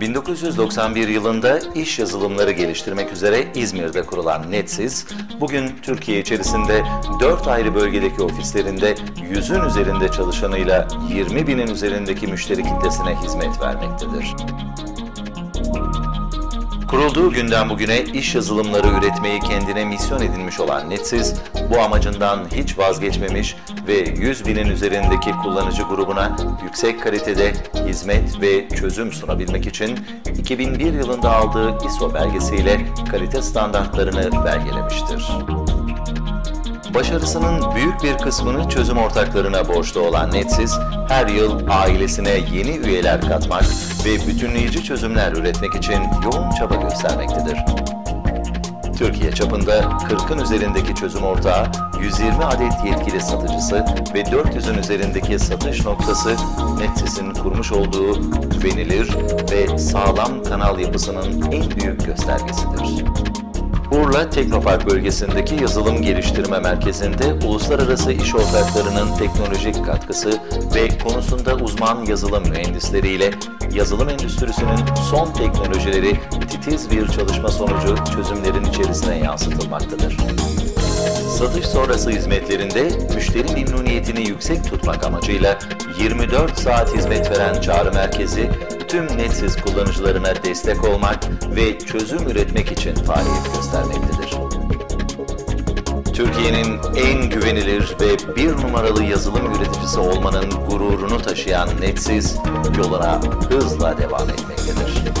...1991 yılında iş yazılımları geliştirmek üzere İzmir'de kurulan Netsiz... ...bugün Türkiye içerisinde 4 ayrı bölgedeki ofislerinde... ...yüzün üzerinde çalışanıyla 20 binin üzerindeki müşteri kitlesine hizmet vermektedir. Kurulduğu günden bugüne iş yazılımları üretmeyi kendine misyon edinmiş olan Netsiz, bu amacından hiç vazgeçmemiş ve 100 binin üzerindeki kullanıcı grubuna yüksek kalitede hizmet ve çözüm sunabilmek için 2001 yılında aldığı ISO belgesiyle kalite standartlarını belgelemiştir. Başarısının büyük bir kısmını çözüm ortaklarına borçlu olan Netsiz, her yıl ailesine yeni üyeler katmak ve bütünleyici çözümler üretmek için yoğun çaba göstermektedir. Türkiye çapında 40'ın üzerindeki çözüm ortağı, 120 adet yetkili satıcısı ve 400'ün üzerindeki satış noktası Netsis'in kurmuş olduğu güvenilir ve sağlam kanal yapısının en büyük göstergesidir. Urla Teknopark bölgesindeki yazılım geliştirme merkezinde uluslararası iş ortaklarının teknolojik katkısı ve konusunda uzman yazılım mühendisleriyle yazılım endüstrisinin son teknolojileri titiz bir çalışma sonucu çözümlerin içerisine yansıtılmaktadır. Satış sonrası hizmetlerinde müşteri memnuniyetini yüksek tutmak amacıyla 24 saat hizmet veren çağrı merkezi tüm netsiz kullanıcılarına destek olmak ve çözüm üretmek için faaliyet göstermektedir. Türkiye'nin en güvenilir ve bir numaralı yazılım üreticisi olmanın gururunu taşıyan Netsiz yoluna hızla devam etmektedir.